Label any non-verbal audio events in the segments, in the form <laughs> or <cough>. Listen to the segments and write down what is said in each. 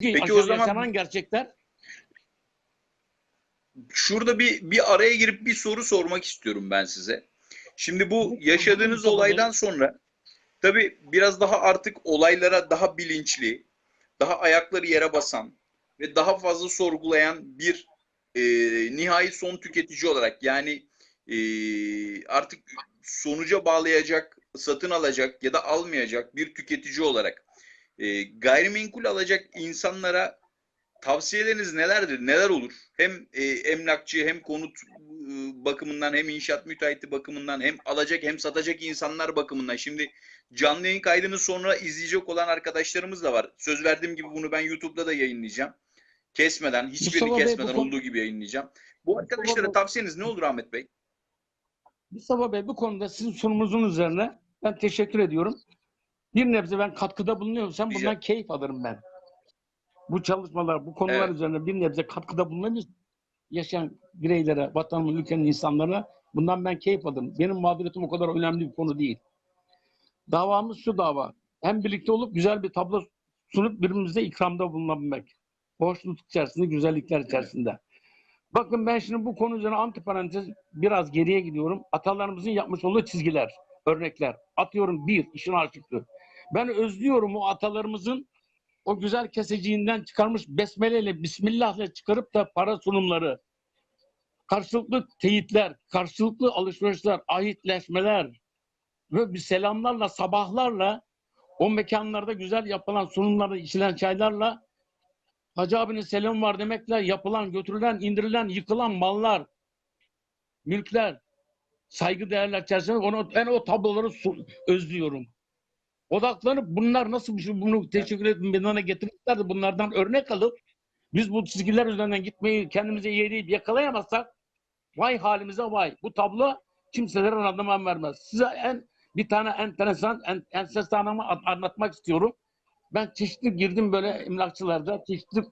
Peki o zaman yaşanan gerçekler Şurada bir bir araya girip bir soru sormak istiyorum ben size. Şimdi bu yaşadığınız olaydan sonra tabii biraz daha artık olaylara daha bilinçli, daha ayakları yere basan ve daha fazla sorgulayan bir e, nihai son tüketici olarak yani e, artık sonuca bağlayacak, satın alacak ya da almayacak bir tüketici olarak e, gayrimenkul alacak insanlara tavsiyeleriniz nelerdir? Neler olur? Hem e, emlakçı hem konut e, bakımından hem inşaat müteahhiti bakımından hem alacak hem satacak insanlar bakımından. Şimdi canlı yayın kaydını sonra izleyecek olan arkadaşlarımız da var. Söz verdiğim gibi bunu ben YouTube'da da yayınlayacağım. Kesmeden, hiçbirini Mustafa Bey, bu kesmeden olduğu gibi yayınlayacağım. Bu arkadaşlara tavsiyeniz ne olur Ahmet Bey? Mustafa Bey bu konuda sizin sunumunuzun üzerine ben teşekkür ediyorum. Bir nebze ben katkıda bulunuyorsam Rica- bundan keyif alırım ben. Bu çalışmalar, bu konular Evet. üzerine bir nebze katkıda bulunabilir. Yaşayan bireylere, vatanın, ülkenin insanlarına bundan ben keyif alırım. Benim mağduriyetim o kadar önemli bir konu değil. Davamız şu dava. Hem birlikte olup güzel bir tablo sunup birbirimize ikramda bulunabilmek. Hoşluk içerisinde, güzellikler içerisinde. Bakın ben şimdi bu konu üzerine antiparantez biraz geriye gidiyorum. Atalarımızın yapmış olduğu çizgiler, örnekler. Atıyorum bir, işin aşıklığı. Ben özlüyorum o atalarımızın o güzel keseciğinden çıkarmış besmeleyle, bismillahla çıkarıp da para sunumları, karşılıklı teyitler, karşılıklı alışverişler, ahitleşmeler ve bir selamlarla, sabahlarla o mekanlarda güzel yapılan sunumlarda içilen çaylarla Hacı abinin selam var demekle yapılan, götürülen, indirilen, yıkılan mallar, mülkler, saygı değerler içerisinde onu, ben o tabloları özlüyorum. Odaklanıp bunlar nasıl bir şey, bunu teşekkür ettim, bana getirmişler de bunlardan örnek alıp biz bu çizgiler üzerinden gitmeyi kendimize yeğleyip yakalayamazsak vay halimize vay. Bu tablo kimselere randıman vermez. Size en bir tane enteresan, en, enteresanımı an- anlatmak istiyorum. Ben çeşitli girdim böyle emlakçılarda, çeşitli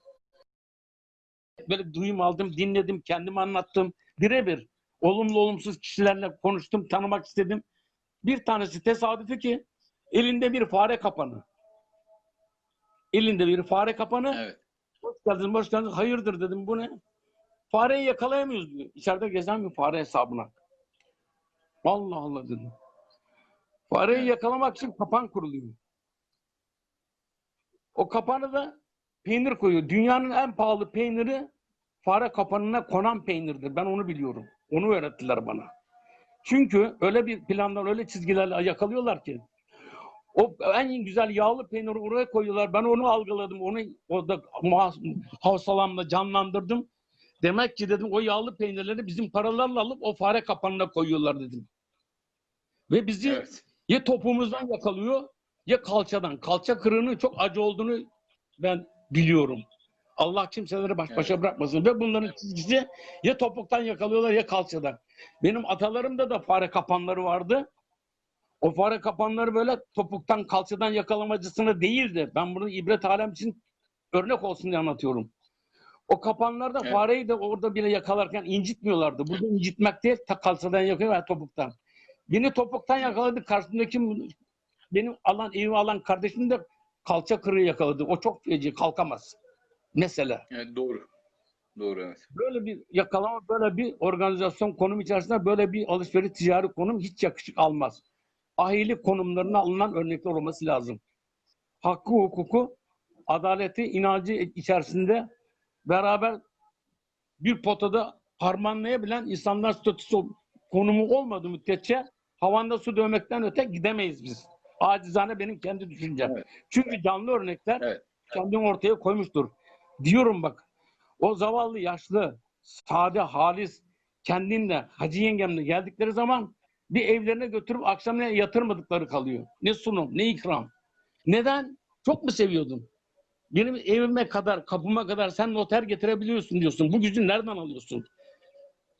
böyle duyum aldım, dinledim, kendim anlattım. Birebir olumlu olumsuz kişilerle konuştum, tanımak istedim. Bir tanesi tesadüfi ki elinde bir fare kapanı. Elinde bir fare kapanı. Evet. Hoş geldiniz, hoş geldiniz. Hayırdır dedim. Bu ne? Fareyi yakalayamıyoruz diyor. İçeride gezen bir fare hesabına. Allah Allah dedim. Fareyi Evet. yakalamak için kapan kuruluyor. O kapanı da peynir koyuyor. Dünyanın en pahalı peyniri fare kapanına konan peynirdir. Ben onu biliyorum. Onu öğrettiler bana. Çünkü öyle bir planlar, öyle çizgilerle yakalıyorlar ki o en güzel yağlı peyniri oraya koyuyorlar. Ben onu algıladım. Onu orada hafsalamla canlandırdım. Demek ki dedim o yağlı peynirleri bizim paralarla alıp o fare kapanına koyuyorlar dedim. Ve bizi Evet. ya topumuzdan yakalıyor ya kalçadan. Kalça kırığının çok acı olduğunu ben biliyorum. Allah kimseleri baş başa Evet. bırakmasın. Ve bunların çizgisi ya topuktan yakalıyorlar ya kalçadan. Benim atalarımda da fare kapanları vardı. O fare kapanları böyle topuktan kalçadan yakalamacısına değildi. Ben bunu ibret alem için örnek olsun diye anlatıyorum. O kapanlarda Evet. fareyi de orada bile yakalarken incitmiyorlardı. Burada incitmek değil, ta kalçadan yakalıyor veya topuktan. Beni topuktan yakaladı. Karşımdaki benim alan, evimi alan kardeşim de kalça kırığı yakaladı. O çok feci, kalkamaz. Mesela. evet doğru. Doğru evet. Böyle bir yakalama, böyle bir organizasyon konum içerisinde böyle bir alışveriş ticari konum hiç yakışık almaz. Ahilik konumlarına alınan örnekler olması lazım. Hakkı, hukuku, adaleti, inancı içerisinde beraber bir potada harmanlayabilen insanlar statüsü konumu olmadığı müddetçe havanda su dövmekten öte gidemeyiz biz. Acizane benim kendi düşüncem. Evet. Çünkü canlı örnekler Evet. kendini ortaya koymuştur. Diyorum bak o zavallı yaşlı, sade, halis kendinle, hacı yengemle geldikleri zaman bir evlerine götürüp akşamleyin yatırmadıkları kalıyor. Ne sunum, ne ikram. Neden? Çok mu seviyordun? Benim evime kadar, kapıma kadar sen noter getirebiliyorsun diyorsun. Bu gücü nereden alıyorsun?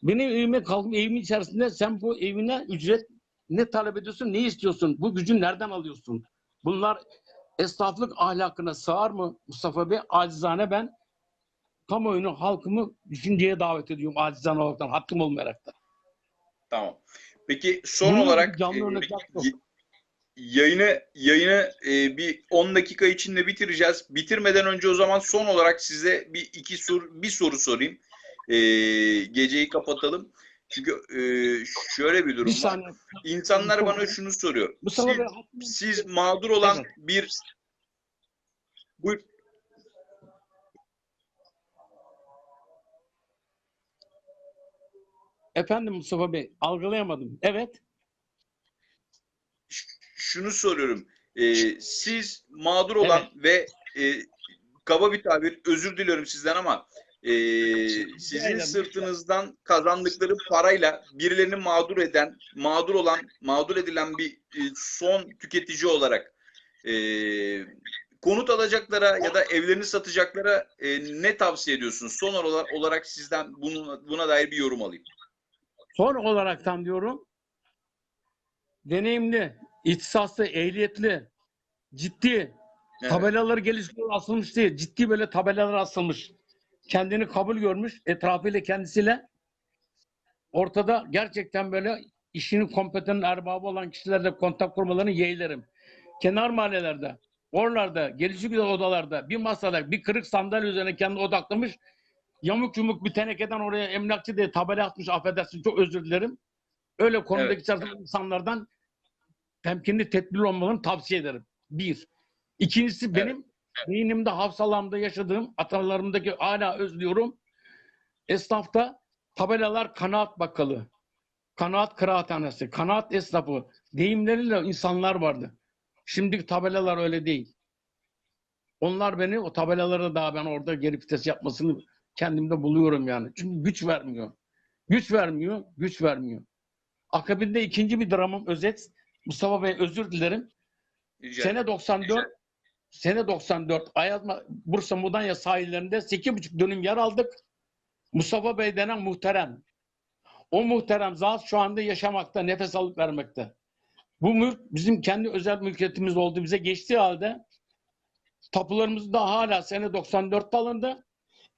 Benim evime kalkıp evimin içerisinde sen bu evine ücret ne talep ediyorsun, ne istiyorsun? Bu gücü nereden alıyorsun? Bunlar esnaflık ahlakına sığar mı Mustafa Bey? Acizane ben kamuoyunu, halkımı düşünceye davet ediyorum acizane olaraktan, hakkım olmayarak da. Tamam. Peki son Bunun olarak canlı e, örnekler ye- yayını yayını e, bir 10 dakika içinde bitireceğiz. Bitirmeden önce o zaman son olarak size bir iki soru bir soru sorayım. E, geceyi kapatalım. Çünkü e, şöyle bir durum Bir var. İnsanlar bana şunu soruyor. Mustafa Siz, siz mağdur olan Evet. bir Buyur. Efendim Mustafa Bey algılayamadım. Evet. şunu soruyorum. Ee, siz mağdur olan ve e, kaba bir tabir özür diliyorum sizden ama e, sizin sırtınızdan kazandıkları parayla birilerini mağdur eden, mağdur olan, mağdur edilen bir e, son tüketici olarak e, konut alacaklara ya da evlerini satacaklara e, ne tavsiye ediyorsunuz? Son olarak, olarak sizden bunun, buna dair bir yorum alayım. Son olaraktan diyorum deneyimli, ihtisaslı, ehliyetli, ciddi, Evet. tabelaları geliştiriyor asılmış değil. Ciddi böyle tabelalar asılmış. Kendini kabul görmüş etrafıyla kendisiyle ortada gerçekten böyle işinin kompetent erbabı olan kişilerle kontak kurmalarını yeğlerim. Kenar mahallelerde, oralarda, gelişik odalarda bir masada bir kırık sandalye üzerine kendini odaklamış yamuk yumuk bir tenekeden oraya emlakçı diye tabela atmış affedersin çok özür dilerim. Öyle konudaki Evet. insanlardan temkinli tedbirli olmalarını tavsiye ederim. Bir. İkincisi benim beynimde hafsalamda yaşadığım atalarımdaki hala özlüyorum. Esnafta tabelalar kanaat bakkalı, kanaat kıraathanesi, kanaat esnafı deyimleriyle insanlar vardı. Şimdiki tabelalar öyle değil. Onlar beni o tabelalara daha ben orada geri vites yapmasını kendimde buluyorum yani. Çünkü güç vermiyor. Güç vermiyor, güç vermiyor. Akabinde ikinci bir dramım özet. Mustafa Bey özür dilerim. Rica Sene 94 sene 94 Ayazma Bursa Mudanya sahillerinde 8,5 dönüm yer aldık. Mustafa Bey denen muhterem. O muhterem zat şu anda yaşamakta, nefes alıp vermekte. Bu mülk bizim kendi özel mülkiyetimiz oldu. Bize geçtiği halde tapularımız da hala sene 94'te alındı.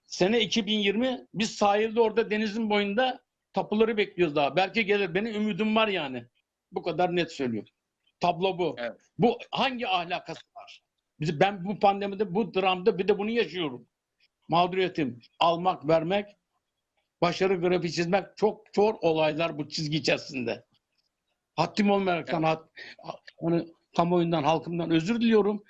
Sene 2020 biz sahilde orada denizin boyunda tapuları bekliyoruz daha. Belki gelir. Benim ümidim var yani. Bu kadar net söylüyorum. Tablo bu. Evet. Bu hangi ahlakası var? Biz, ben bu pandemide, bu dramda bir de bunu yaşıyorum. Mağduriyetim. Almak, vermek, başarı grafiği çizmek çok zor olaylar bu çizgi içerisinde. Haddim olmayaraktan, hat, hani, kamuoyundan, halkımdan özür diliyorum.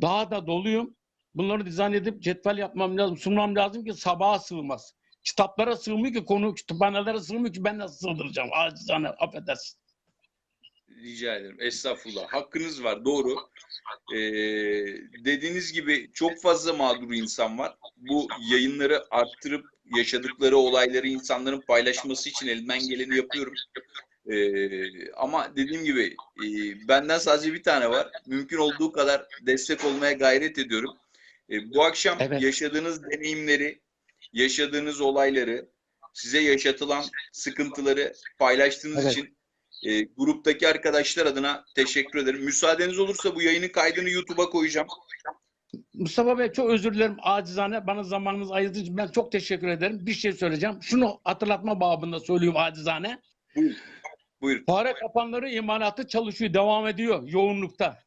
Daha da doluyum. Bunları dizayn edip cetvel yapmam lazım, sunmam lazım ki sabaha sığmaz. Kitaplara sığmıyor ki konu, kütüphanelere sığmıyor ki ben nasıl sığdıracağım? Acizane, affedersin. Rica ederim. Estağfurullah. Hakkınız var. Doğru. Ee, dediğiniz gibi çok fazla mağdur insan var. Bu yayınları arttırıp yaşadıkları olayları insanların paylaşması için elimden geleni yapıyorum. Ee, ama dediğim gibi e, benden sadece bir tane var. Mümkün olduğu kadar destek olmaya gayret ediyorum. Ee, bu akşam Evet. yaşadığınız deneyimleri, yaşadığınız olayları, size yaşatılan sıkıntıları paylaştığınız Evet. için e, gruptaki arkadaşlar adına teşekkür ederim. Müsaadeniz olursa bu yayının kaydını YouTube'a koyacağım. Mustafa Bey çok özür dilerim acizane bana zamanınızı ayırdığınız için ben çok teşekkür ederim. Bir şey söyleyeceğim. Şunu hatırlatma babında söylüyorum acizane. Buyurun. Buyurun. Fare kapanları imalatı çalışıyor, devam ediyor yoğunlukta.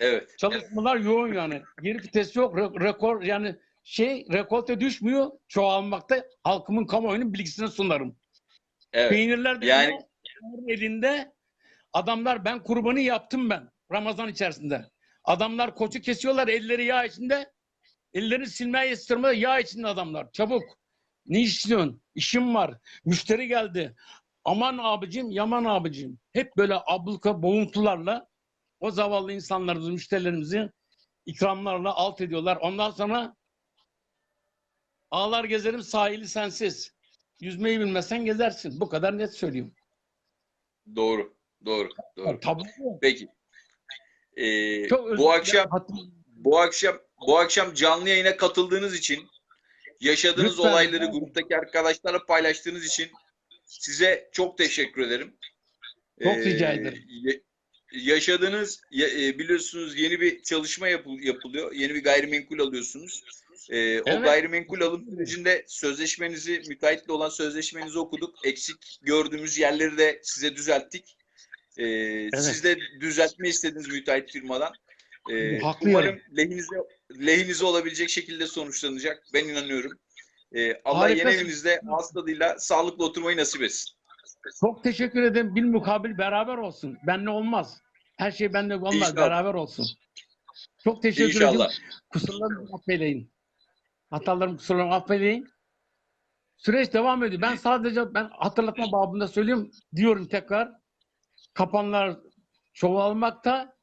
Evet. Çalışmalar yoğun yani. Geri vites yok, re- rekor yani şey rekolte düşmüyor, çoğalmakta. Halkımın kamuoyunun bilgisini sunarım. Evet. Peynirler de Yani- elinde, adamlar ben kurbanı yaptım ben Ramazan içerisinde. Adamlar koçu kesiyorlar elleri yağ içinde. Ellerini silmeye yetiştirme yağ içinde adamlar. Çabuk. Ne istiyorsun? İşim var. Müşteri geldi. Aman abicim, yaman abicim. Hep böyle abluka boğuntularla o zavallı insanlarımızı, müşterilerimizi ikramlarla alt ediyorlar. Ondan sonra ağlar gezerim sahili sensiz. Yüzmeyi bilmezsen gezersin. Bu kadar net söyleyeyim. Doğru. Doğru. Doğru. Tabii. Peki. Ee, Çok bu akşam bu akşam bu akşam canlı yayına katıldığınız için yaşadığınız Lütfen. olayları gruptaki arkadaşlarla paylaştığınız için size çok teşekkür ederim. Çok rica ederim. Ya- yaşadığınız ya- e, biliyorsunuz yeni bir çalışma yapıl- yapılıyor. Yeni bir gayrimenkul alıyorsunuz. Ee, O Evet. gayrimenkul alım sürecinde sözleşmenizi, müteahhitle olan sözleşmenizi okuduk. Eksik gördüğümüz yerleri de size düzelttik. Ee, Siz de düzeltme istediniz müteahhit firmadan. Ee, Haklı umarım lehinize, lehinize olabilecek şekilde sonuçlanacak. Ben inanıyorum. Ee, Allah yeni evinizde tadıyla sağlıklı oturmayı nasip etsin. Çok teşekkür ederim. Bil mukabil beraber olsun. Benle olmaz. Her şey benle olmaz. İnşallah. Beraber olsun. Çok teşekkür İnşallah. ederim. Kusurlarımı affeyleyin. Hatalarımı kusurlarımı affeyleyin. Süreç devam ediyor. Ben sadece ben hatırlatma babında söylüyorum. Diyorum tekrar. Kapanlar çoğalmakta.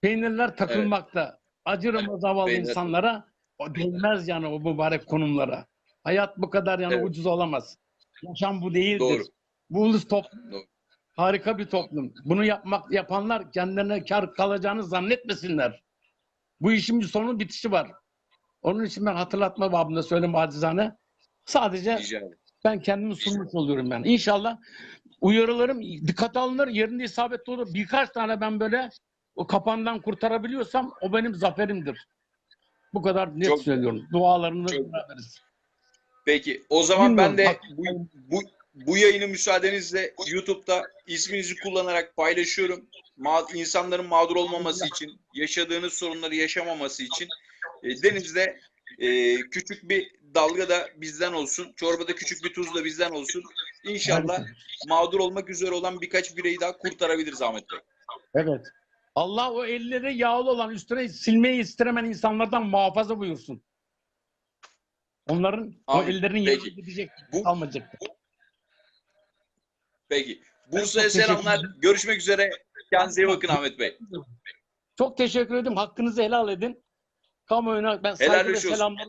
Peynirler takılmakta. Acırım o zavallı Peynir- insanlara. O değmez yani o mübarek konumlara. Hayat bu kadar yani Evet. ucuz olamaz. Yaşam bu değildir. Doğru. Bu ulus toplum harika bir toplum. Bunu yapmak yapanlar kendilerine kar kalacağını zannetmesinler. Bu işin bir sonu bitişi var. Onun için ben hatırlatma babında söyleyeyim acizane. Sadece Rica ben kendimi sunmuş oluyorum yani. İnşallah uyarılarım dikkate alınır, yerinde isabetli olur. Birkaç tane ben böyle o kapandan kurtarabiliyorsam o benim zaferimdir. Bu kadar net Çok- söylüyorum. Dualarını çok- beraberiz. Peki o zaman ben de Bilmiyorum, bu, bu, bu yayını müsaadenizle YouTube'da isminizi kullanarak paylaşıyorum. Ma insanların mağdur olmaması için, yaşadığınız sorunları yaşamaması için e, denizde e, küçük bir dalga da bizden olsun, çorbada küçük bir tuz da bizden olsun. İnşallah mağdur olmak üzere olan birkaç bireyi daha kurtarabiliriz Ahmet Bey. Evet. Allah o elleri yağlı olan üstüne silmeyi istemeyen insanlardan muhafaza buyursun. Onların o Amin. ellerin Peki. yağlı gidecek, Bu- kalmayacak. Peki. Bursa'ya selamlar. Görüşmek üzere. Kendinize iyi bakın Ahmet Bey. Çok teşekkür ederim. Hakkınızı helal edin. Kamuoyuna ben Helal saygı ve olsun. selamlar.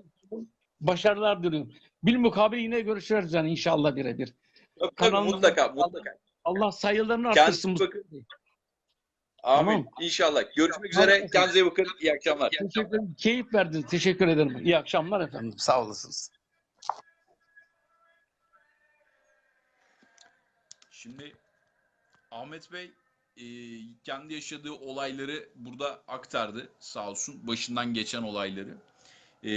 Başarılar diliyorum. Bil mukabil yine görüşürüz yani inşallah birebir. Tabii, tabii, mutlaka, mutlaka. Allah sayılarını artırsın. bakın. Amin. Tamam. İnşallah. Görüşmek üzere. Harikasın. Kendinize iyi bakın. İyi akşamlar. Teşekkür ederim. Keyif verdiniz. Teşekkür ederim. İyi akşamlar efendim. Sağ olasınız. Şimdi Ahmet Bey e, kendi yaşadığı olayları burada aktardı sağ olsun. Başından geçen olayları. E,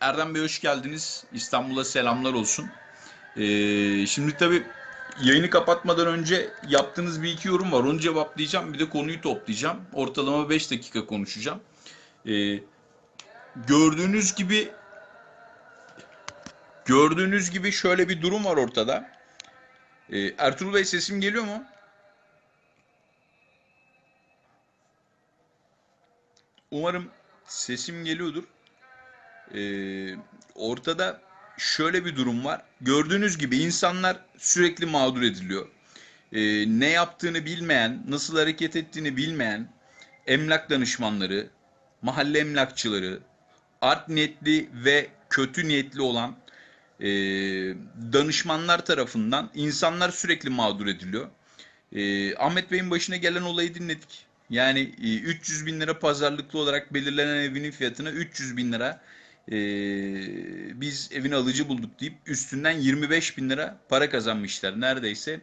Erdem Bey hoş geldiniz. İstanbul'a selamlar olsun. E, şimdi tabii yayını kapatmadan önce yaptığınız bir iki yorum var. Onu cevaplayacağım. Bir de konuyu toplayacağım. Ortalama 5 dakika konuşacağım. E, gördüğünüz gibi gördüğünüz gibi şöyle bir durum var ortada. Ee, Ertuğrul Bey sesim geliyor mu? Umarım sesim geliyordur. Ee, ortada şöyle bir durum var. Gördüğünüz gibi insanlar sürekli mağdur ediliyor. Ee, ne yaptığını bilmeyen, nasıl hareket ettiğini bilmeyen emlak danışmanları, mahalle emlakçıları, art niyetli ve kötü niyetli olan e, danışmanlar tarafından insanlar sürekli mağdur ediliyor. E, Ahmet Bey'in başına gelen olayı dinledik. Yani e, 300 bin lira pazarlıklı olarak belirlenen evinin fiyatına 300 bin lira e, biz evin alıcı bulduk deyip üstünden 25 bin lira para kazanmışlar. Neredeyse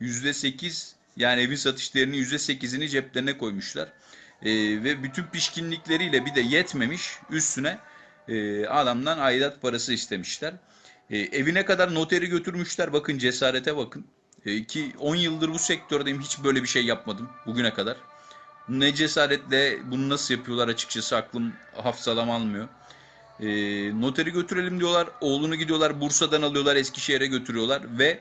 %8 yani evin satış değerinin %8'ini ceplerine koymuşlar. E, ve bütün pişkinlikleriyle bir de yetmemiş üstüne e, adamdan aidat parası istemişler. E, evine kadar noteri götürmüşler. Bakın cesarete bakın. E, ki 10 yıldır bu sektördeyim. Hiç böyle bir şey yapmadım bugüne kadar. Ne cesaretle bunu nasıl yapıyorlar açıkçası aklım hafsalam almıyor. E, noteri götürelim diyorlar. Oğlunu gidiyorlar Bursa'dan alıyorlar Eskişehir'e götürüyorlar ve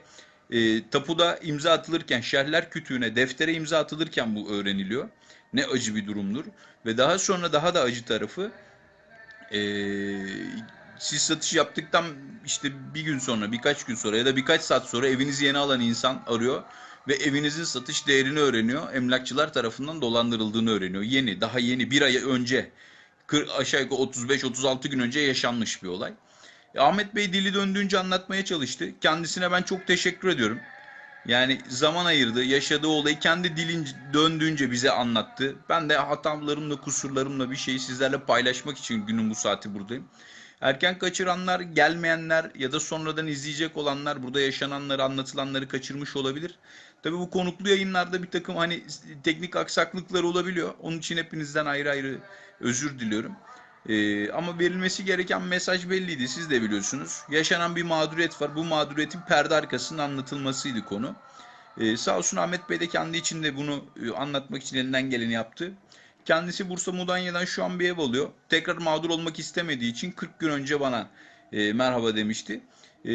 e, tapuda imza atılırken şerhler kütüğüne deftere imza atılırken bu öğreniliyor. Ne acı bir durumdur. Ve daha sonra daha da acı tarafı e, siz satış yaptıktan işte bir gün sonra, birkaç gün sonra ya da birkaç saat sonra evinizi yeni alan insan arıyor ve evinizin satış değerini öğreniyor. Emlakçılar tarafından dolandırıldığını öğreniyor. Yeni, daha yeni bir ay önce, kır- aşağı yukarı 35-36 gün önce yaşanmış bir olay. E, Ahmet Bey dili döndüğünce anlatmaya çalıştı. Kendisine ben çok teşekkür ediyorum. Yani zaman ayırdı, yaşadığı olayı kendi dilin döndüğünce bize anlattı. Ben de hatalarımla, kusurlarımla bir şeyi sizlerle paylaşmak için günün bu saati buradayım. Erken kaçıranlar, gelmeyenler ya da sonradan izleyecek olanlar burada yaşananları, anlatılanları kaçırmış olabilir. Tabii bu konuklu yayınlarda bir takım hani teknik aksaklıklar olabiliyor. Onun için hepinizden ayrı ayrı özür diliyorum. Ee, ama verilmesi gereken mesaj belliydi. Siz de biliyorsunuz. Yaşanan bir mağduriyet var. Bu mağduriyetin perde arkasının anlatılmasıydı konu. Ee, sağ olsun Ahmet Bey de kendi içinde bunu e, anlatmak için elinden geleni yaptı. Kendisi Bursa Mudanya'dan şu an bir ev alıyor. Tekrar mağdur olmak istemediği için 40 gün önce bana e, merhaba demişti. E,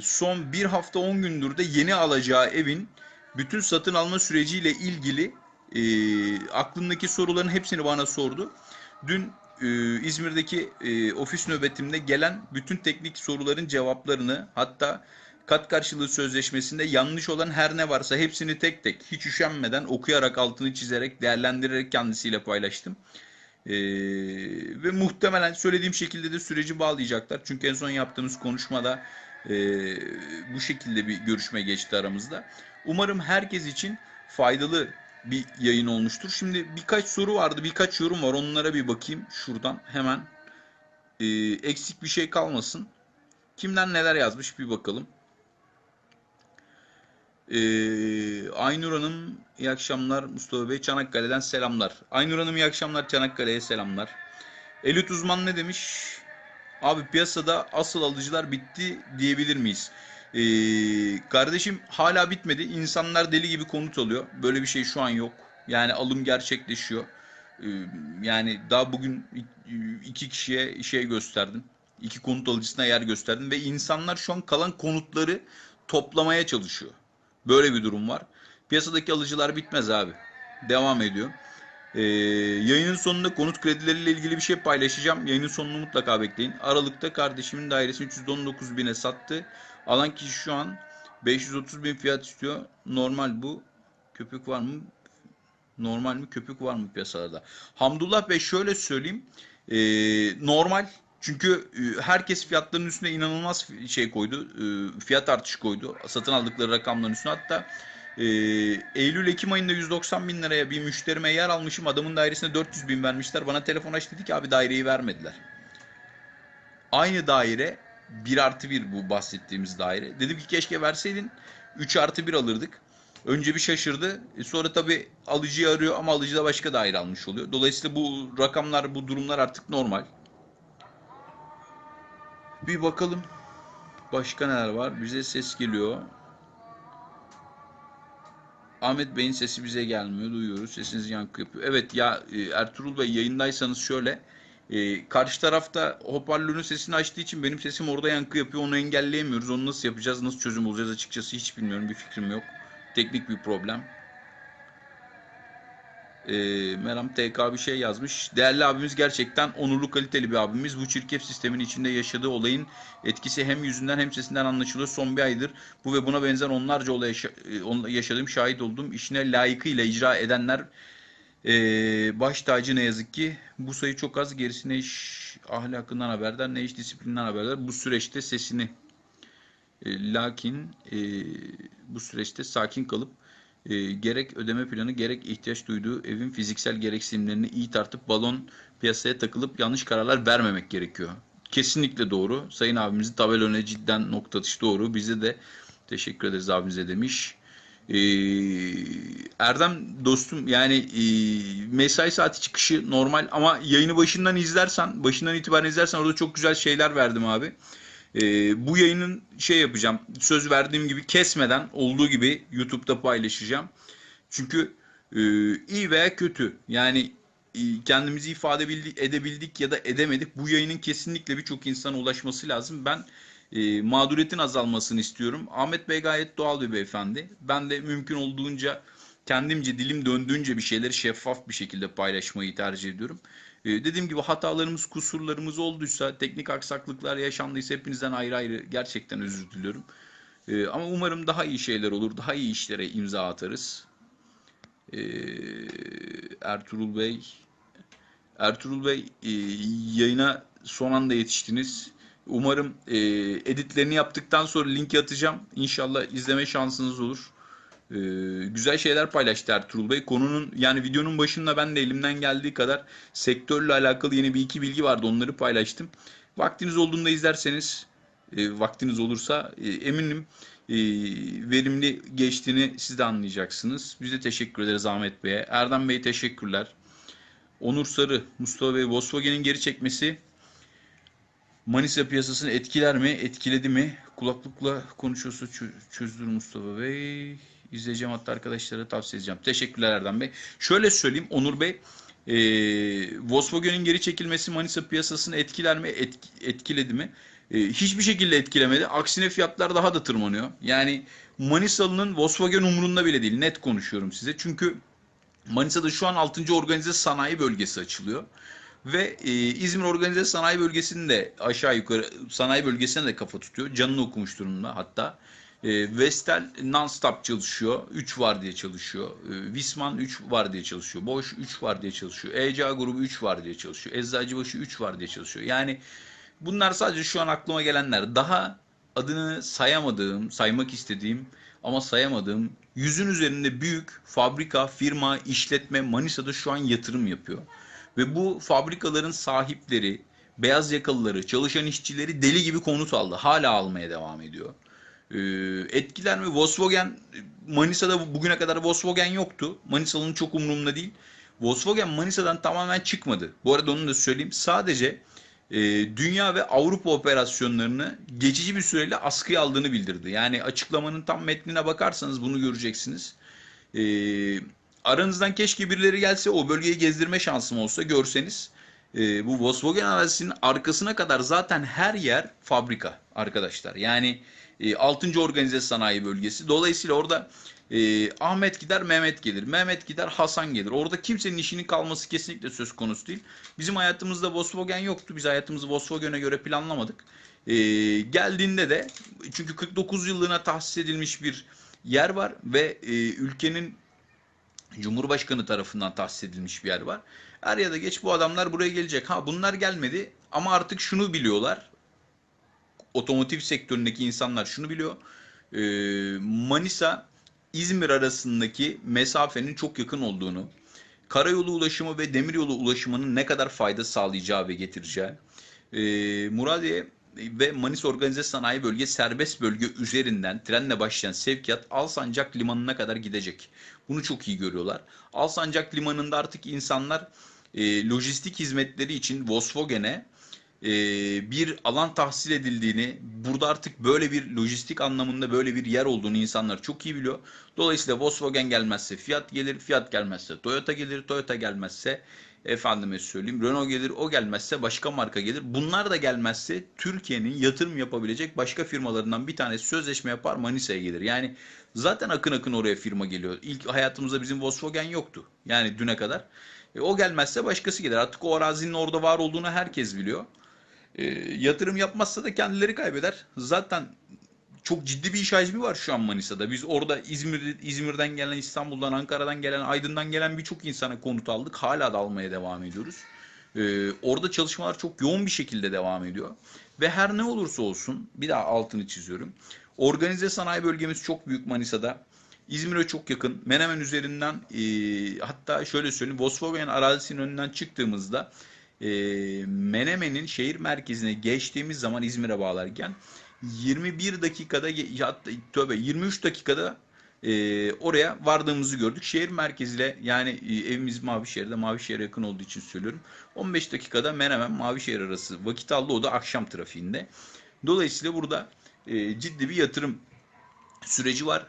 son bir hafta 10 gündür de yeni alacağı evin bütün satın alma süreciyle ilgili e, aklındaki soruların hepsini bana sordu. Dün e, İzmir'deki e, ofis nöbetimde gelen bütün teknik soruların cevaplarını hatta kat karşılığı sözleşmesinde yanlış olan her ne varsa hepsini tek tek hiç üşenmeden okuyarak altını çizerek değerlendirerek kendisiyle paylaştım. Ee, ve muhtemelen söylediğim şekilde de süreci bağlayacaklar. Çünkü en son yaptığımız konuşmada e, bu şekilde bir görüşme geçti aramızda. Umarım herkes için faydalı bir yayın olmuştur. Şimdi birkaç soru vardı, birkaç yorum var. Onlara bir bakayım şuradan hemen. Ee, eksik bir şey kalmasın. Kimden neler yazmış bir bakalım. Ee, Aynur Hanım iyi akşamlar. Mustafa Bey Çanakkale'den selamlar. Aynur Hanım iyi akşamlar. Çanakkale'ye selamlar. Elit uzman ne demiş? Abi piyasada asıl alıcılar bitti diyebilir miyiz? Ee, kardeşim hala bitmedi. İnsanlar deli gibi konut alıyor. Böyle bir şey şu an yok. Yani alım gerçekleşiyor. Ee, yani daha bugün iki kişiye şey gösterdim. İki konut alıcısına yer gösterdim ve insanlar şu an kalan konutları toplamaya çalışıyor. Böyle bir durum var. Piyasadaki alıcılar bitmez abi. Devam ediyor. Ee, yayının sonunda konut kredileriyle ilgili bir şey paylaşacağım. Yayının sonunu mutlaka bekleyin. Aralıkta kardeşimin dairesini 319 bine sattı. Alan kişi şu an 530 bin fiyat istiyor. Normal bu. Köpük var mı? Normal mi? Köpük var mı piyasalarda? Hamdullah Bey şöyle söyleyeyim. Ee, normal. Çünkü e, herkes fiyatların üstüne inanılmaz şey koydu. E, fiyat artışı koydu. Satın aldıkları rakamların üstüne. Hatta e, Eylül-Ekim ayında 190 bin liraya bir müşterime yer almışım. Adamın dairesine 400 bin vermişler. Bana telefon aç dedi ki abi daireyi vermediler. Aynı daire 1 artı 1 bu bahsettiğimiz daire. Dedim ki keşke verseydin 3 artı 1 alırdık. Önce bir şaşırdı. Sonra tabii alıcıyı arıyor ama alıcı da başka daire almış oluyor. Dolayısıyla bu rakamlar, bu durumlar artık normal. Bir bakalım. Başka neler var? Bize ses geliyor. Ahmet Bey'in sesi bize gelmiyor. Duyuyoruz. Sesiniz yankı yapıyor. Evet ya e, Ertuğrul Bey yayındaysanız şöyle. E, karşı tarafta hoparlörün sesini açtığı için benim sesim orada yankı yapıyor. Onu engelleyemiyoruz. Onu nasıl yapacağız? Nasıl çözüm bulacağız? Açıkçası hiç bilmiyorum. Bir fikrim yok. Teknik bir problem. E, Meram TK bir şey yazmış. Değerli abimiz gerçekten onurlu kaliteli bir abimiz. Bu çirkef sistemin içinde yaşadığı olayın etkisi hem yüzünden hem sesinden anlaşılıyor. Son bir aydır bu ve buna benzer onlarca olay e, yaşadığım şahit oldum. İşine layıkıyla icra edenler e, baş tacı ne yazık ki. Bu sayı çok az. Gerisi ne iş ahlakından haberdar ne iş disiplinden haberdar. Bu süreçte sesini e, lakin e, bu süreçte sakin kalıp e, gerek ödeme planı gerek ihtiyaç duyduğu evin fiziksel gereksinimlerini iyi tartıp balon piyasaya takılıp yanlış kararlar vermemek gerekiyor. Kesinlikle doğru. Sayın abimizin tabela öne cidden nokta atışı doğru. Bize de teşekkür ederiz abimize demiş. Ee, Erdem dostum yani e, mesai saati çıkışı normal ama yayını başından izlersen, başından itibaren izlersen orada çok güzel şeyler verdim abi. Ee, bu yayının şey yapacağım. Söz verdiğim gibi kesmeden olduğu gibi YouTube'da paylaşacağım. Çünkü e, iyi veya kötü yani e, kendimizi ifade bildi- edebildik ya da edemedik. Bu yayının kesinlikle birçok insana ulaşması lazım. Ben e, mağduriyetin azalmasını istiyorum. Ahmet Bey gayet doğal bir beyefendi. Ben de mümkün olduğunca kendimce dilim döndüğünce bir şeyleri şeffaf bir şekilde paylaşmayı tercih ediyorum. Ee, dediğim gibi hatalarımız, kusurlarımız olduysa, teknik aksaklıklar yaşandıysa hepinizden ayrı ayrı gerçekten özür diliyorum. Ee, ama umarım daha iyi şeyler olur, daha iyi işlere imza atarız. Ee, Ertuğrul Bey, Ertuğrul Bey e, yayına son anda yetiştiniz. Umarım e, editlerini yaptıktan sonra linki atacağım. İnşallah izleme şansınız olur. Ee, güzel şeyler paylaştı Ertuğrul Bey. Konunun yani videonun başında ben de elimden geldiği kadar sektörle alakalı yeni bir iki bilgi vardı. Onları paylaştım. Vaktiniz olduğunda izlerseniz e, vaktiniz olursa e, eminim e, verimli geçtiğini siz de anlayacaksınız. Biz de teşekkür ederiz Ahmet Bey'e. Erdem Bey teşekkürler. Onur Sarı, Mustafa Bey, Volkswagen'in geri çekmesi Manisa piyasasını etkiler mi? Etkiledi mi? Kulaklıkla konuşuyorsa çö- çözdür Mustafa Bey. İzleyeceğim hatta arkadaşlara tavsiye edeceğim. Teşekkürler Erdem Bey. Şöyle söyleyeyim Onur Bey. E, Volkswagen'in geri çekilmesi Manisa piyasasını etkiler mi? Etki- etkiledi mi? E, hiçbir şekilde etkilemedi. Aksine fiyatlar daha da tırmanıyor. Yani Manisalı'nın Volkswagen umurunda bile değil. Net konuşuyorum size. Çünkü Manisa'da şu an 6. Organize Sanayi Bölgesi açılıyor. Ve e, İzmir Organize Sanayi Bölgesi'nin de aşağı yukarı sanayi bölgesine de kafa tutuyor. Canını okumuş durumda hatta. E, Vestel non-stop çalışıyor. 3 var diye çalışıyor. E, Visman 3 var diye çalışıyor. Bosch 3 var diye çalışıyor. ECA grubu 3 var diye çalışıyor. Eczacıbaşı 3 var diye çalışıyor. Yani bunlar sadece şu an aklıma gelenler. Daha adını sayamadığım, saymak istediğim ama sayamadığım yüzün üzerinde büyük fabrika, firma, işletme Manisa'da şu an yatırım yapıyor. Ve bu fabrikaların sahipleri, beyaz yakalıları, çalışan işçileri deli gibi konut aldı. Hala almaya devam ediyor. Ee, etkiler mi? Volkswagen Manisa'da bugüne kadar Volkswagen yoktu. Manisalı'nın çok umurumda değil. Volkswagen Manisa'dan tamamen çıkmadı. Bu arada onu da söyleyeyim. Sadece e, dünya ve Avrupa operasyonlarını geçici bir süreyle askıya aldığını bildirdi. Yani açıklamanın tam metnine bakarsanız bunu göreceksiniz. E, aranızdan keşke birileri gelse o bölgeyi gezdirme şansım olsa görseniz. E, bu Volkswagen arazisinin arkasına kadar zaten her yer fabrika arkadaşlar. Yani e, 6. Organize Sanayi Bölgesi. Dolayısıyla orada e, Ahmet gider Mehmet gelir. Mehmet gider Hasan gelir. Orada kimsenin işinin kalması kesinlikle söz konusu değil. Bizim hayatımızda Volkswagen yoktu. Biz hayatımızı Volkswagen'e göre planlamadık. E, geldiğinde de çünkü 49 yıllığına tahsis edilmiş bir yer var ve e, ülkenin Cumhurbaşkanı tarafından tahsis edilmiş bir yer var. Er ya da geç bu adamlar buraya gelecek. Ha bunlar gelmedi ama artık şunu biliyorlar. Otomotiv sektöründeki insanlar şunu biliyor. Ee, Manisa İzmir arasındaki mesafenin çok yakın olduğunu, karayolu ulaşımı ve demiryolu ulaşımının ne kadar fayda sağlayacağı ve getireceği, e, Muradiye ve Manisa Organize Sanayi Bölge serbest bölge üzerinden trenle başlayan sevkiyat Alsancak Limanı'na kadar gidecek. Bunu çok iyi görüyorlar. Alsancak Limanı'nda artık insanlar e, lojistik hizmetleri için Volkswagen'e e, bir alan tahsil edildiğini, burada artık böyle bir lojistik anlamında böyle bir yer olduğunu insanlar çok iyi biliyor. Dolayısıyla Volkswagen gelmezse Fiat gelir, Fiat gelmezse Toyota gelir, Toyota gelmezse efendime söyleyeyim Renault gelir, o gelmezse başka marka gelir. Bunlar da gelmezse Türkiye'nin yatırım yapabilecek başka firmalarından bir tanesi sözleşme yapar Manisa'ya gelir. Yani zaten akın akın oraya firma geliyor. İlk hayatımızda bizim Volkswagen yoktu. Yani düne kadar. E, o gelmezse başkası gelir. Artık o arazinin orada var olduğunu herkes biliyor. E, yatırım yapmazsa da kendileri kaybeder. Zaten çok ciddi bir iş hacmi var şu an Manisa'da. Biz orada İzmir, İzmir'den gelen, İstanbul'dan, Ankara'dan gelen, Aydın'dan gelen birçok insana konut aldık. Hala da almaya devam ediyoruz. Ee, orada çalışmalar çok yoğun bir şekilde devam ediyor. Ve her ne olursa olsun, bir daha altını çiziyorum. Organize sanayi bölgemiz çok büyük Manisa'da. İzmir'e çok yakın. Menemen üzerinden e, hatta şöyle söyleyeyim Volkswagen arazisinin önünden çıktığımızda e, Menemen'in şehir merkezine geçtiğimiz zaman İzmir'e bağlarken 21 dakikada tövbe 23 dakikada e, oraya vardığımızı gördük. Şehir merkeziyle yani e, evimiz Mavişehir'de Mavişehir'e yakın olduğu için söylüyorum. 15 dakikada Menemen Mavişehir arası vakit aldı o da akşam trafiğinde. Dolayısıyla burada e, ciddi bir yatırım süreci var.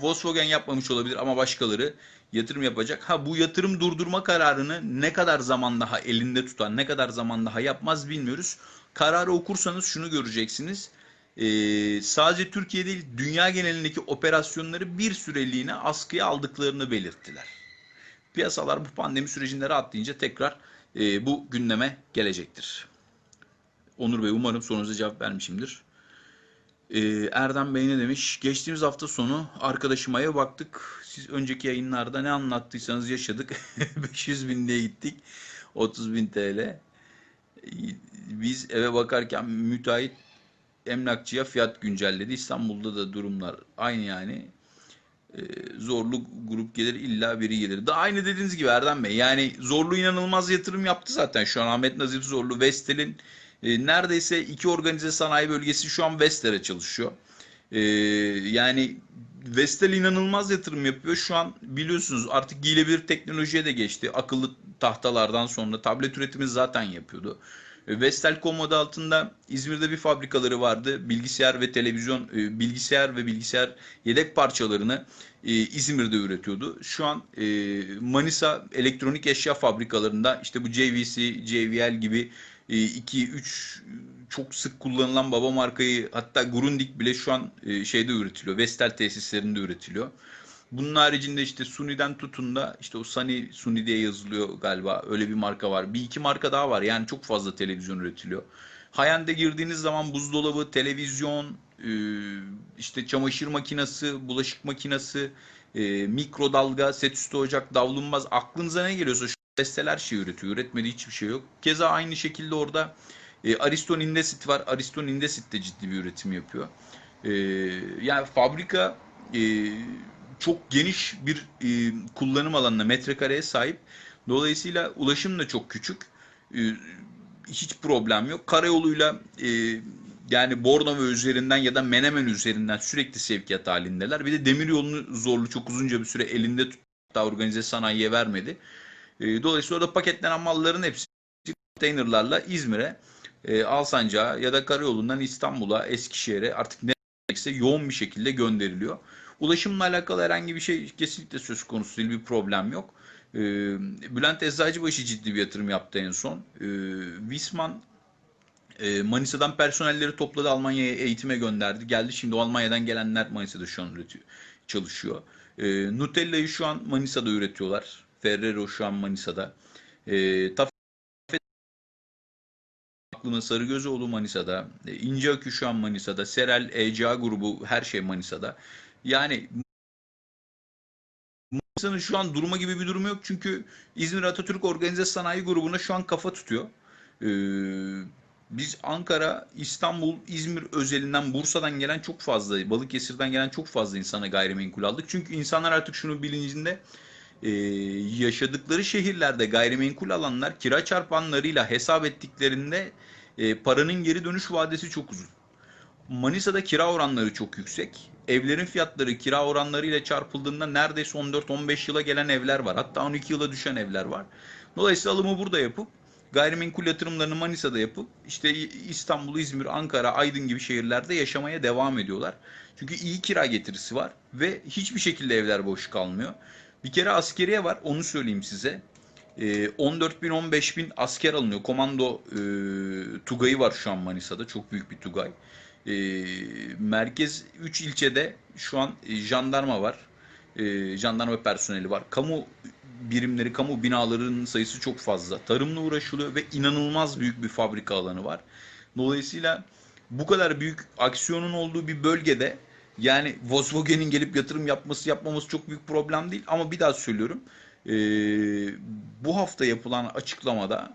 Volkswagen yapmamış olabilir ama başkaları yatırım yapacak. Ha bu yatırım durdurma kararını ne kadar zaman daha elinde tutar, ne kadar zaman daha yapmaz bilmiyoruz. Kararı okursanız şunu göreceksiniz. Ee, sadece Türkiye değil dünya genelindeki operasyonları bir süreliğine askıya aldıklarını belirttiler. Piyasalar bu pandemi sürecinde rahatlayınca tekrar e, bu gündeme gelecektir. Onur Bey umarım sorunuza cevap vermişimdir. Ee, Erdem Bey ne demiş? Geçtiğimiz hafta sonu arkadaşıma eve baktık. Siz önceki yayınlarda ne anlattıysanız yaşadık. <laughs> 500 bin diye gittik. 30 bin TL. Biz eve bakarken müteahhit emlakçıya fiyat güncelledi. İstanbul'da da durumlar aynı yani. Ee, zorlu grup gelir illa biri gelir. Da aynı dediğiniz gibi Erdem Bey. Yani zorlu inanılmaz yatırım yaptı zaten şu an Ahmet Nazif Zorlu. Vestel'in e, neredeyse iki organize sanayi bölgesi şu an Vestel'e çalışıyor. E, yani Vestel inanılmaz yatırım yapıyor. Şu an biliyorsunuz artık giyilebilir teknolojiye de geçti. Akıllı tahtalardan sonra tablet üretimi zaten yapıyordu. E, Vestelcom adı altında İzmir'de bir fabrikaları vardı. Bilgisayar ve televizyon, e, bilgisayar ve bilgisayar yedek parçalarını e, İzmir'de üretiyordu. Şu an Manisa elektronik eşya fabrikalarında işte bu JVC, JVL gibi 2-3 çok sık kullanılan baba markayı hatta Grundig bile şu an e, şeyde üretiliyor. Vestel tesislerinde üretiliyor. Bunun haricinde işte Suni'den tutun da işte o Sunny, Suni diye yazılıyor galiba. Öyle bir marka var. Bir iki marka daha var. Yani çok fazla televizyon üretiliyor. Hayende girdiğiniz zaman buzdolabı, televizyon, e, işte çamaşır makinesi, bulaşık makinesi, e, mikrodalga, set üstü ocak, davlumbaz aklınıza ne geliyorsa şu besteler şey üretiyor. Üretmediği hiçbir şey yok. Keza aynı şekilde orada e, Ariston Indesit var. Ariston Indesit de ciddi bir üretim yapıyor. E, yani fabrika e, çok geniş bir e, kullanım alanına metrekareye sahip. Dolayısıyla ulaşım da çok küçük. E, hiç problem yok. Karayoluyla e, yani Bornova üzerinden ya da Menemen üzerinden sürekli sevkiyat halindeler. Bir de demir yolunu zorlu çok uzunca bir süre elinde tuttu. Organize sanayiye vermedi. E, dolayısıyla orada paketlenen malların hepsi konteynerlarla İzmir'e, e, Alsancak'a ya da karayolundan İstanbul'a, Eskişehir'e artık neredeyse yoğun bir şekilde gönderiliyor. Ulaşımla alakalı herhangi bir şey kesinlikle söz konusu değil, bir problem yok. E, Bülent Eczacıbaşı ciddi bir yatırım yaptı en son. E, Wisman e, Manisa'dan personelleri topladı, Almanya'ya eğitime gönderdi. Geldi şimdi Almanya'dan gelenler Manisa'da şu an üretiyor, çalışıyor. E, Nutella'yı şu an Manisa'da üretiyorlar. Ferrero şu an Manisa'da. E, aklıma Sarıgözoğlu Manisa'da. E, İnce Akü şu an Manisa'da. Serel, ECA grubu her şey Manisa'da. Yani Manisa'nın şu an durma gibi bir durumu yok. Çünkü İzmir Atatürk Organize Sanayi Grubu'na şu an kafa tutuyor. Ee, biz Ankara, İstanbul, İzmir özelinden, Bursa'dan gelen çok fazla, Balıkesir'den gelen çok fazla insana gayrimenkul aldık. Çünkü insanlar artık şunu bilincinde e, yaşadıkları şehirlerde gayrimenkul alanlar kira çarpanlarıyla hesap ettiklerinde e, paranın geri dönüş vadesi çok uzun. Manisa'da kira oranları çok yüksek. Evlerin fiyatları kira oranlarıyla çarpıldığında neredeyse 14-15 yıla gelen evler var. Hatta 12 yıla düşen evler var. Dolayısıyla alımı burada yapıp gayrimenkul yatırımlarını Manisa'da yapıp işte İstanbul, İzmir, Ankara, Aydın gibi şehirlerde yaşamaya devam ediyorlar. Çünkü iyi kira getirisi var ve hiçbir şekilde evler boş kalmıyor. Bir kere askeriye var onu söyleyeyim size. 14 bin 15 bin asker alınıyor. Komando e, Tugay'ı var şu an Manisa'da. Çok büyük bir Tugay. E, merkez 3 ilçede şu an e, jandarma var. E, jandarma personeli var. Kamu birimleri, kamu binalarının sayısı çok fazla. Tarımla uğraşılıyor ve inanılmaz büyük bir fabrika alanı var. Dolayısıyla bu kadar büyük aksiyonun olduğu bir bölgede yani Volkswagen'in gelip yatırım yapması yapmaması çok büyük problem değil. Ama bir daha söylüyorum. E, bu hafta yapılan açıklamada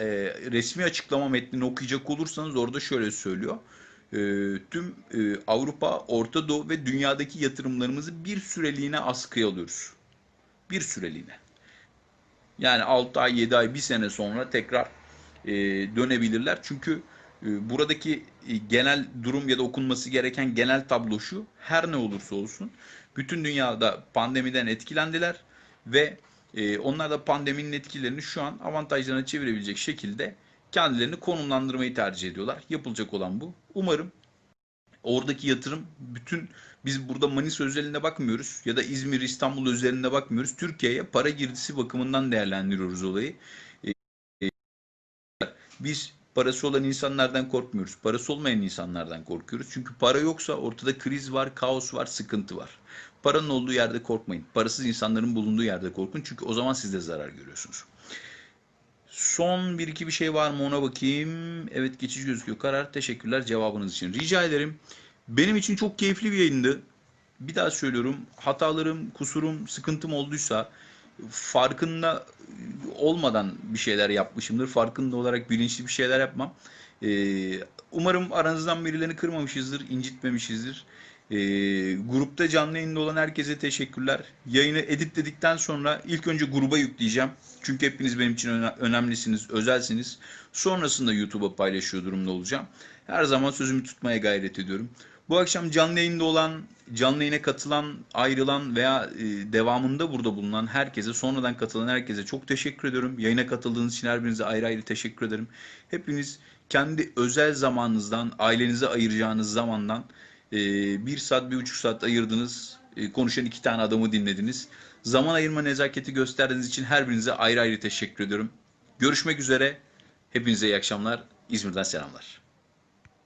e, resmi açıklama metnini okuyacak olursanız orada şöyle söylüyor. E, tüm e, Avrupa, Orta Doğu ve dünyadaki yatırımlarımızı bir süreliğine askıya alıyoruz. Bir süreliğine. Yani 6 ay, 7 ay, 1 sene sonra tekrar e, dönebilirler. Çünkü e, buradaki e, genel durum ya da okunması gereken genel tablo şu. Her ne olursa olsun bütün dünyada pandemiden etkilendiler ve e, onlar da pandeminin etkilerini şu an avantajlarına çevirebilecek şekilde kendilerini konumlandırmayı tercih ediyorlar. Yapılacak olan bu. Umarım oradaki yatırım bütün biz burada Manisa özelinde bakmıyoruz ya da İzmir, İstanbul özelinde bakmıyoruz. Türkiye'ye para girdisi bakımından değerlendiriyoruz olayı. Biz parası olan insanlardan korkmuyoruz. Parası olmayan insanlardan korkuyoruz. Çünkü para yoksa ortada kriz var, kaos var, sıkıntı var. Paranın olduğu yerde korkmayın. Parasız insanların bulunduğu yerde korkun. Çünkü o zaman siz de zarar görüyorsunuz. Son bir iki bir şey var mı ona bakayım. Evet geçici gözüküyor karar. Teşekkürler cevabınız için. Rica ederim. Benim için çok keyifli bir yayındı. Bir daha söylüyorum. Hatalarım, kusurum, sıkıntım olduysa farkında olmadan bir şeyler yapmışımdır. Farkında olarak bilinçli bir şeyler yapmam. Ee, umarım aranızdan birilerini kırmamışızdır, incitmemişizdir. Ee, grupta canlı yayında olan herkese teşekkürler. Yayını editledikten sonra ilk önce gruba yükleyeceğim. Çünkü hepiniz benim için öne- önemlisiniz, özelsiniz. Sonrasında YouTube'a paylaşıyor durumda olacağım. Her zaman sözümü tutmaya gayret ediyorum. Bu akşam canlı yayında olan, canlı yayına katılan, ayrılan veya e, devamında burada bulunan herkese, sonradan katılan herkese çok teşekkür ediyorum. Yayına katıldığınız için her birinize ayrı ayrı teşekkür ederim. Hepiniz kendi özel zamanınızdan, ailenize ayıracağınız zamandan e, bir saat, bir buçuk saat ayırdınız. E, konuşan iki tane adamı dinlediniz. Zaman ayırma nezaketi gösterdiğiniz için her birinize ayrı ayrı teşekkür ediyorum. Görüşmek üzere. Hepinize iyi akşamlar. İzmir'den selamlar.